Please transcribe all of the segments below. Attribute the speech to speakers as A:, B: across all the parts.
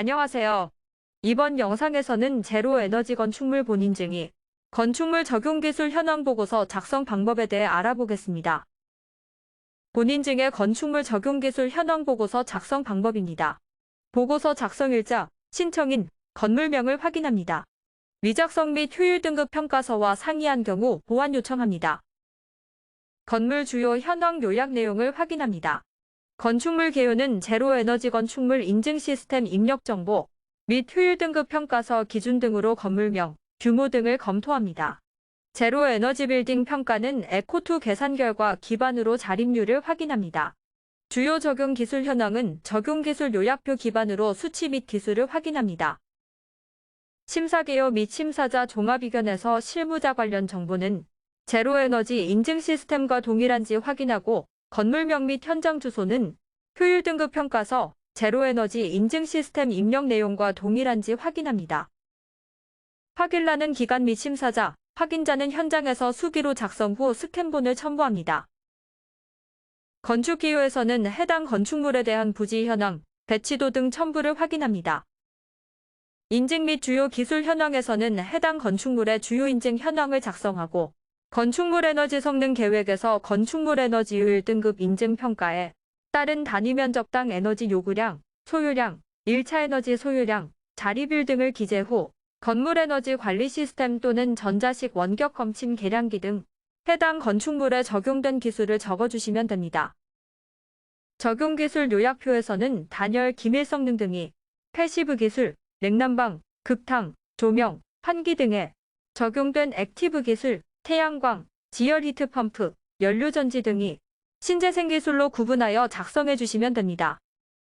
A: 안녕하세요. 이번 영상에서는 제로 에너지 건축물 본인증이 건축물 적용 기술 현황 보고서 작성 방법에 대해 알아보겠습니다. 본인증의 건축물 적용 기술 현황 보고서 작성 방법입니다. 보고서 작성일자, 신청인, 건물명을 확인합니다. 위작성 및 효율 등급 평가서와 상이한 경우 보완 요청합니다. 건물 주요 현황 요약 내용을 확인합니다. 건축물 개요는 제로 에너지 건축물 인증 시스템 입력 정보 및 효율 등급 평가서 기준 등으로 건물명, 규모 등을 검토합니다. 제로 에너지 빌딩 평가는 에코2 계산 결과 기반으로 자립률을 확인합니다. 주요 적용 기술 현황은 적용 기술 요약표 기반으로 수치 및 기술을 확인합니다. 심사 개요 및 심사자 종합 의견에서 실무자 관련 정보는 제로 에너지 인증 시스템과 동일한지 확인하고 건물명 및 현장 주소는 효율 등급 평가서 제로 에너지 인증 시스템 입력 내용과 동일한지 확인합니다. 확인라는 기관 및 심사자, 확인자는 현장에서 수기로 작성 후 스캔본을 첨부합니다. 건축 기호에서는 해당 건축물에 대한 부지 현황, 배치도 등 첨부를 확인합니다. 인증 및 주요 기술 현황에서는 해당 건축물의 주요 인증 현황을 작성하고 건축물 에너지 성능 계획에서 건축물 에너지 효율 등급 인증 평가에 따른 단위 면적당 에너지 요구량, 소유량, 1차 에너지 소유량, 자리별 등을 기재 후 건물 에너지 관리 시스템 또는 전자식 원격 검침 계량기 등 해당 건축물에 적용된 기술을 적어주시면 됩니다. 적용 기술 요약표에서는 단열 기밀 성 능 등이 패시브 기술, 냉난방, 급탕, 조명, 환기 등에 적용된 액티브 기술, 태양광, 지열 히트 펌프, 연료전지 등이 신재생 기술로 구분하여 작성해 주시면 됩니다.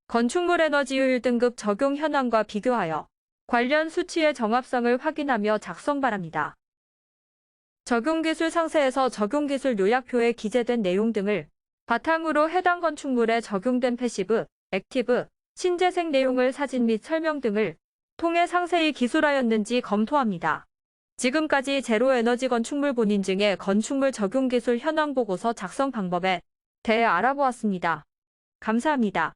A: 건축물 에너지 효율 등급 적용 현황과 비교하여 관련 수치의 정합성을 확인하며 작성 바랍니다. 적용기술 상세에서 적용기술 요약표에 기재된 내용 등을 바탕으로 해당 건축물에 적용된 패시브, 액티브, 신재생 내용을 사진 및 설명 등을 통해 상세히 기술하였는지 검토합니다. 지금까지 제로 에너지 건축물 본인증의 건축물 적용 기술 현황 보고서 작성 방법에 대해 알아보았습니다. 감사합니다.